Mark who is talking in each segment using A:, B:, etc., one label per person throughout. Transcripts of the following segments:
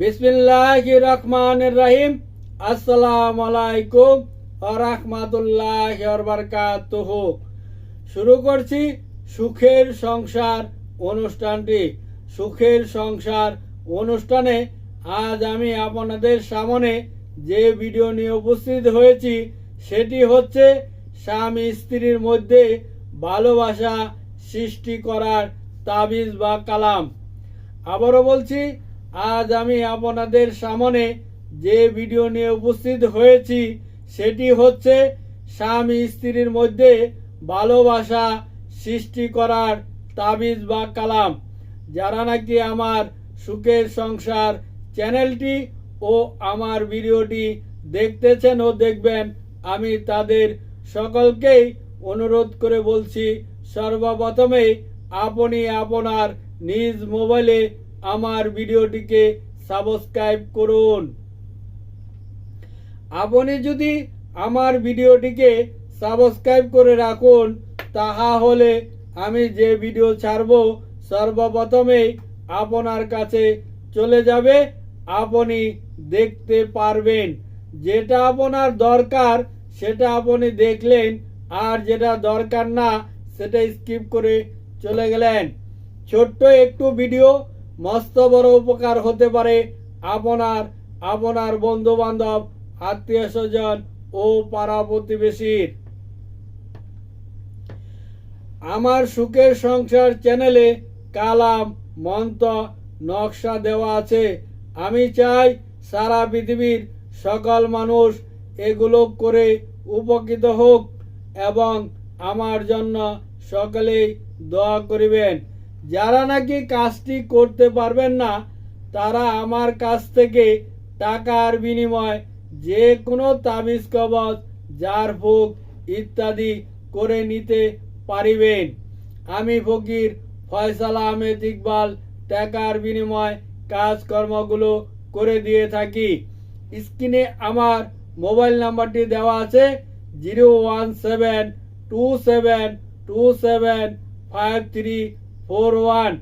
A: বিসমিল্লাহ রহমান রহিম আসসালামু আলাইকুম রহমাতুল্লাহ বরকাতুহ শুরু করছি সুখের সংসার অনুষ্ঠানটি। সুখের সংসার অনুষ্ঠানে আজ আমি আপনাদের সামনে যে ভিডিও নিয়ে উপস্থিত হয়েছি, সেটি হচ্ছে স্বামী স্ত্রীর মধ্যে ভালোবাসা সৃষ্টি করার তাবিজ বা কালাম। আবারও বলছি আজ আমি আপনাদের সামনে যে ভিডিও নিয়ে উপস্থিত হয়েছি, সেটি হচ্ছে স্বামী স্ত্রীর মধ্যে ভালোবাসা সৃষ্টি করার তাবিজ বা কালাম। যারা নাকি আমার সুখের সংসার চ্যানেলটি ও আমার ভিডিওটি দেখতেছেন ও দেখবেন, আমি তাদের সকলকেই অনুরোধ করে বলছি সর্বপ্রথমে আপনি আপনার নিজ মোবাইলে আমার ভিডিওটিকে সাবস্ক্রাইব করুন। আপনি যদি আমার ভিডিওটিকে সাবস্ক্রাইব করে রাখুন তাহা হলে আমি যে ভিডিও ছাড়ব, সর্বপ্রথমেই আপনার কাছে চলে যাবে, আপনি দেখতে পারবেন। যেটা আপনার দরকার, সেটা আপনি দেখলেন, আর যেটা দরকার না, সেটা স্কিপ করে চলে গেলেন। ছোট্ট একটু ভিডিও মস্ত বড় উপকার হতে পারে আপনার আপনার বন্ধু বান্ধব আত্মীয় স্বজন ও পাড়া প্রতিবেশীর। আমার সুখের সংসার চ্যানেলে কালাম, মন্ত্র, নকশা দেওয়া আছে। আমি চাই সারা পৃথিবীর সকল মানুষ এগুলো করে উপকৃত হোক এবং আমার জন্য সকলেই দোয়া করিবেন। যারা নাকি কাজটি করতে পারবেন না, তারা আমার কাছ থেকে টাকার বিনিময় যে কোনো তাবিজ কবচ জার ফুক ইত্যাদি করে নিতে পারিবেন। আমি ফকির ফয়সাল আহমেদ ইকবাল টাকার বিনিময় কাজকর্মগুলো করে দিয়ে থাকি। স্ক্রিনে আমার মোবাইল নাম্বারটি দেওয়া আছে, zero one seven two seven two seven five three four one,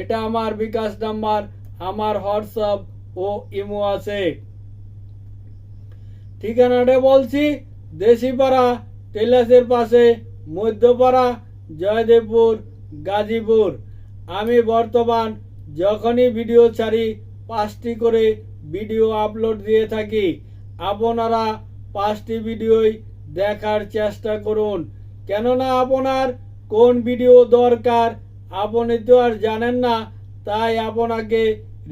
A: এটা আমার বিকাশ নাম্বার, আমার হোয়াটসঅ্যাপ ও ইমো আছে। ঠিকানাটা বলছি, দেশিপাড়া, টেলাসের পাশে, মধ্যপাড়া, জয়দেবপুর, গাজীপুর। আমি বর্তমান যখনই ভিডিও ছাড়ি, পাঁচটি করে ভিডিও আপলোড দিয়ে থাকি। আপনারা পাঁচটি ভিডিওই দেখার চেষ্টা করুন। কেননা আপনার কোন ভিডিও দরকার আপনি তো আর জানেন না, তাই আপনাকে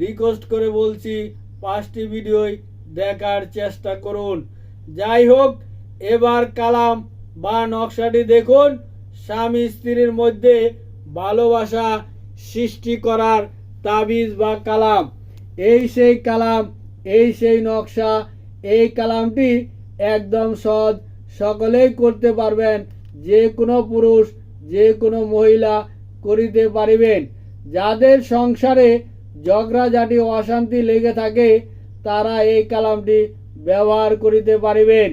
A: রিকোয়েস্ট করে বলছি পাঁচটি ভিডিওই দেখার চেষ্টা করুন। যাই হোক, এবার কালাম বা নকশাটি দেখুন। স্বামী স্ত্রীর মধ্যে ভালোবাসা সৃষ্টি করার তাবিজ বা কালাম। এই সেই কালাম, এই সেই নকশা, এই কালামটি একদম সহজ। সকলেই করতে পারবেন, যে কোনো পুরুষ, যে কোনো মহিলা করিতে পারিবেন। যাদের সংসারে ঝগড়াঝাটি অশান্তি লেগে থাকে, তারা এই কালামটি ব্যবহার করিতে পারিবেন।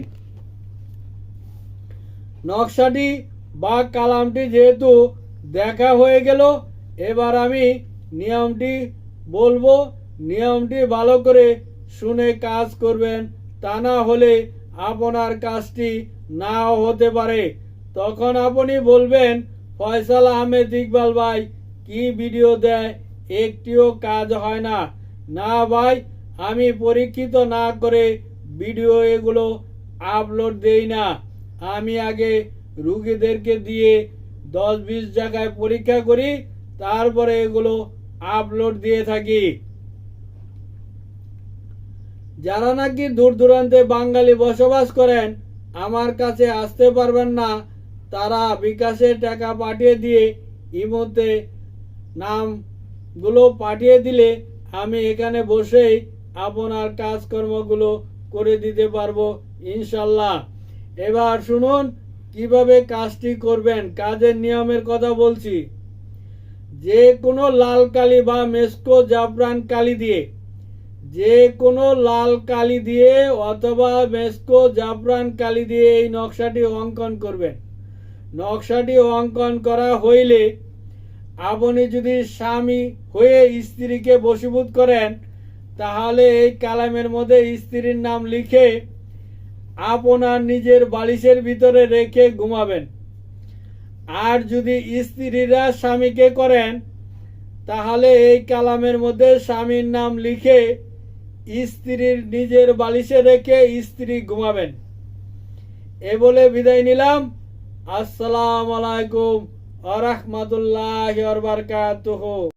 A: নকশাটি বা কালামটি যেহেতু দেখা হয়ে গেল, এবার আমি নিয়মটি বলব। নিয়মটি ভালো করে শুনে কাজ করবেন, তা না হলে আপনার কাজটি নাও হতে পারে। তখন আপনি বলবেন ফয়সাল আহমেদ ইকবাল ভাই, কি ভিডিও দেয়? একটিও কাজ হয় না। না ভাই, আমি পরীক্ষিত না করে ভিডিও এগুলো আপলোড দেই না। আমি আগে রুগীদেরকে দিয়ে দশ বিশ জায়গায় পরীক্ষা করি, তারপরে এগুলো আপলোড দিয়ে থাকি। যারা নাকি দূর দূরান্তে বাঙালি বসবাস করেন, আমার কাছে আসতে পারবেন না। তারা বিকাশে টাকা পাঠিয়ে দিয়ে ইমোতে নামগুলো পাঠিয়ে দিলে আমি এখানে বসেই আপনার কাজকর্মগুলো করে দিতে পারব, ইনশাল্লাহ। এবার শুনুন, কীভাবে কাজটি করবেন? কাজের নিয়মের কথা বলছি। যে কোনো লাল কালি বা মেস্কো জাফরান কালি দিয়ে যে কোনো লাল কালি দিয়ে অথবা মেস্কো জাফরান কালি দিয়ে এই নকশাটি অঙ্কন করবেন। নকশাটি অঙ্কন করা হইলে আপনি যদি স্বামী হয়ে স্ত্রীকে বশীভূত করেন, তাহলে এই কালামের মধ্যে স্ত্রীর নাম লিখে আপনার নিজের বালিশের ভিতরে রেখে ঘুমাবেন। আর যদি স্ত্রীরা স্বামীকে করেন, তাহলে এই কালামের মধ্যে স্বামীর নাম লিখে স্ত্রীর নিজের বালিশে রেখে স্ত্রী ঘুমাবেন। এ বলে বিদায় নিলাম। আসসালামু আলাইকুম আ রহমতুল্লাহ বারকাতুহ।